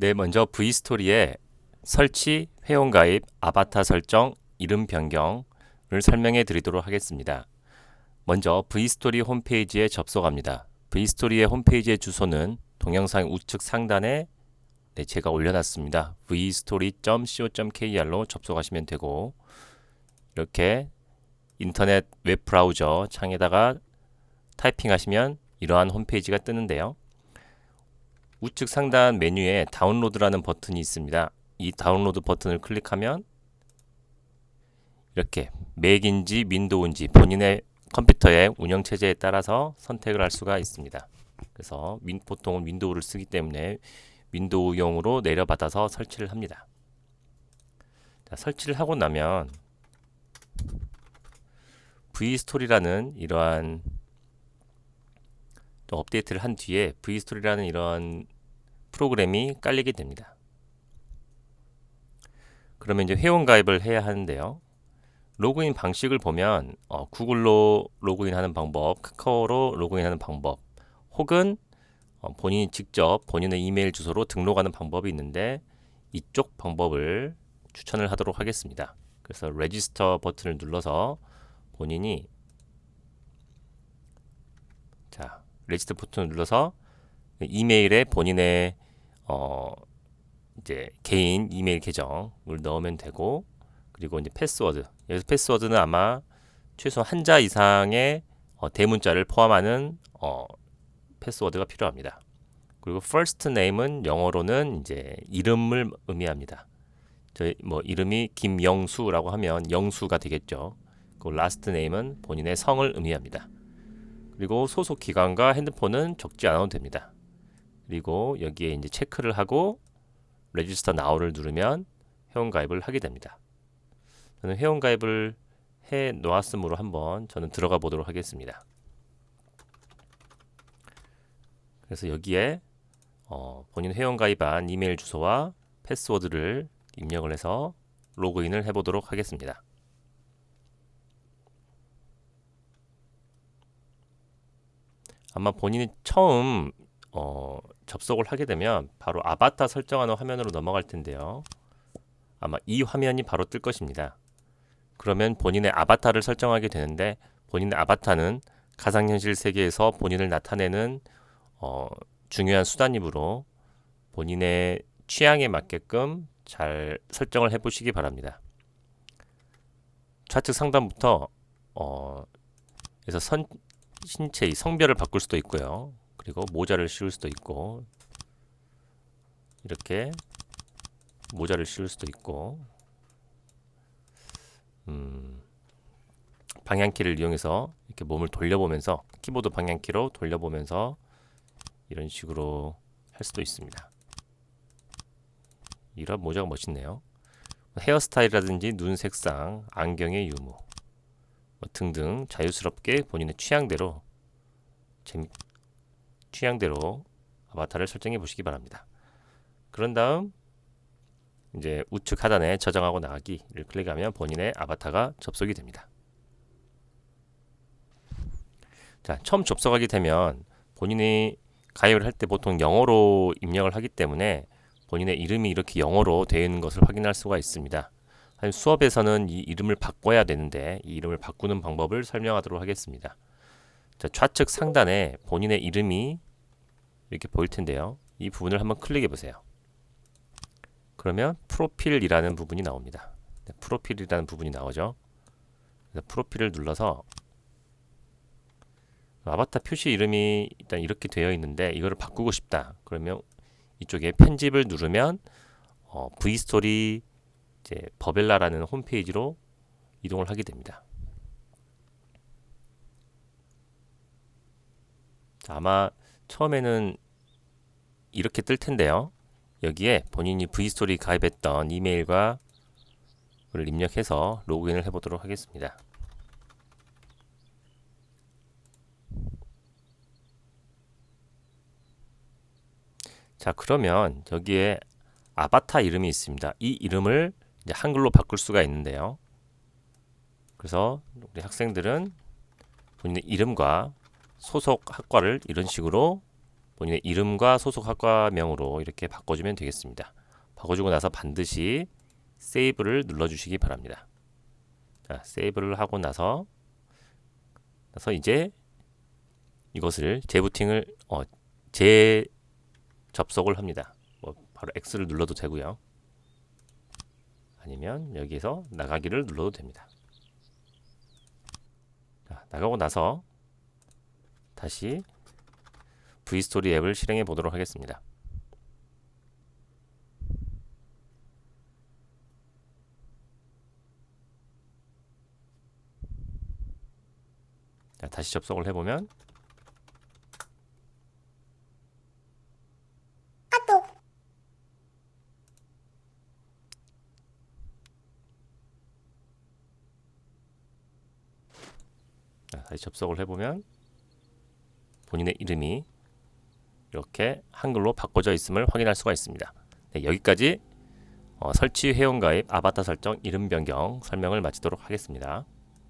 네, 먼저 V스토리의 설치, 회원가입, 아바타 설정, 이름 변경을 설명해 드리도록 하겠습니다. 먼저 V스토리 홈페이지에 접속합니다. V스토리의 홈페이지의 주소는 동영상 우측 상단에 네, 제가 올려놨습니다. vstory.co.kr로 접속하시면 되고 이렇게 인터넷 웹 브라우저 창에다가 타이핑하시면 이러한 홈페이지가 뜨는데요. 우측 상단 메뉴에 다운로드라는 버튼이 있습니다. 이 다운로드 버튼을 클릭하면 이렇게 맥인지 윈도우인지 본인의 컴퓨터의 운영 체제에 따라서 선택을 할 수가 있습니다. 그래서 윈, 보통은 윈도우를 쓰기 때문에 윈도우용으로 내려받아서 설치를 합니다. 자, 설치를 하고 나면 v스토리라는 이러한 또 업데이트를 한 뒤에 v스토리라는 이러한 프로그램이 깔리게 됩니다. 그러면 이제 회원 가입을 해야 하는데요. 로그인 방식을 보면 어, 구글로 로그인하는 방법, 카카오로 로그인하는 방법, 혹은 어, 본인이 직접 본인의 이메일 주소로 등록하는 방법이 있는데 이쪽 방법을 추천을 하도록 하겠습니다. 그래서 레지스터 버튼을 눌러서 본인이 자 레지스터 버튼을 눌러서 이메일에 본인의 어 이제 개인 이메일 계정을 넣으면 되고 그리고 이제 패스워드 여기서 패스워드는 아마 최소 한자 이상의 어, 대문자를 포함하는 어, 패스워드가 필요합니다. 그리고 first name은 영어로는 이제 이름을 의미합니다. 저희 뭐 이름이 김영수라고 하면 영수가 되겠죠. 그 last name은 본인의 성을 의미합니다. 그리고 소속 기관과 핸드폰은 적지 않아도 됩니다. 그리고 여기에 이제 체크를 하고 레지스터 나우를 누르면 회원 가입을 하게 됩니다. 저는 회원 가입을 해 놓았으므로 한번 저는 들어가 보도록 하겠습니다. 그래서 여기에 어, 본인 회원 가입한 이메일 주소와 패스워드를 입력을 해서 로그인을 해보도록 하겠습니다. 아마 본인이 처음 어, 접속을 하게 되면 바로 아바타 설정하는 화면으로 넘어갈 텐데요. 아마 이 화면이 바로 뜰 것입니다. 그러면 본인의 아바타를 설정하게 되는데 본인의 아바타는 가상현실 세계에서 본인을 나타내는 어, 중요한 수단이므로 본인의 취향에 맞게끔 잘 설정을 해보시기 바랍니다. 좌측 상단부터 어, 그래서 선, 신체의 성별을 바꿀 수도 있고요. 그리고 모자를 씌울 수도 있고 이렇게 모자를 씌울 수도 있고 음, 방향키를 이용해서 이렇게 몸을 돌려보면서 키보드 방향키로 돌려보면서 이런 식으로 할 수도 있습니다. 이런 모자가 멋있네요. 헤어스타일이라든지 눈 색상, 안경의 유무 뭐 등등 자유스럽게 본인의 취향대로 재미, 취향대로 아바타를 설정해 보시기 바랍니다. 그런 다음 이제 우측 하단에 저장하고 나가기를 클릭하면 본인의 아바타가 접속이 됩니다. 자, 처음 접속하게 되면 본인이 가입을 할 때 보통 영어로 입력을 하기 때문에 본인의 이름이 이렇게 영어로 되어 있는 것을 확인할 수가 있습니다. 수업에서는 이 이름을 바꿔야 되는데 이 이름을 바꾸는 방법을 설명하도록 하겠습니다. 자, 좌측 상단에 본인의 이름이 이렇게 보일 텐데요. 이 부분을 한번 클릭해 보세요. 그러면 프로필이라는 부분이 나옵니다. 네, 프로필이라는 부분이 나오죠. 프로필을 눌러서 아바타 표시 이름이 일단 이렇게 되어 있는데 이거를 바꾸고 싶다. 그러면 이쪽에 편집을 누르면 어, v스토리 이제 버벨라라는 홈페이지로 이동을 하게 됩니다. 자, 아마 처음에는 이렇게 뜰 텐데요. 여기에 본인이 v스토리 가입했던 이메일과 를 입력해서 로그인을 해보도록 하겠습니다. 자 그러면 여기에 아바타 이름이 있습니다. 이 이름을 이제 한글로 바꿀 수가 있는데요. 그래서 우리 학생들은 본인의 이름과 소속 학과를 이런 식으로 본인의 이름과 소속 학과명으로 이렇게 바꿔주면 되겠습니다. 바꿔주고 나서 반드시 세이브를 눌러주시기 바랍니다. 자, 세이브를 하고 나서 나서 이제 이것을 재부팅을 어, 재 접속을 합니다. 뭐 바로 X를 눌러도 되고요. 아니면 여기에서 나가기를 눌러도 됩니다. 자, 나가고 나서 다시 V스토리 앱을 실행해 보도록 하겠습니다. 자, 다시 접속을 해보면 다시 접속을 해보면 본인의 이름이 이렇게 한글로 바꿔져 있음을 확인할 수가 있습니다. 네, 여기까지 어, 설치 회원가입 아바타 설정 이름 변경 설명을 마치도록 하겠습니다.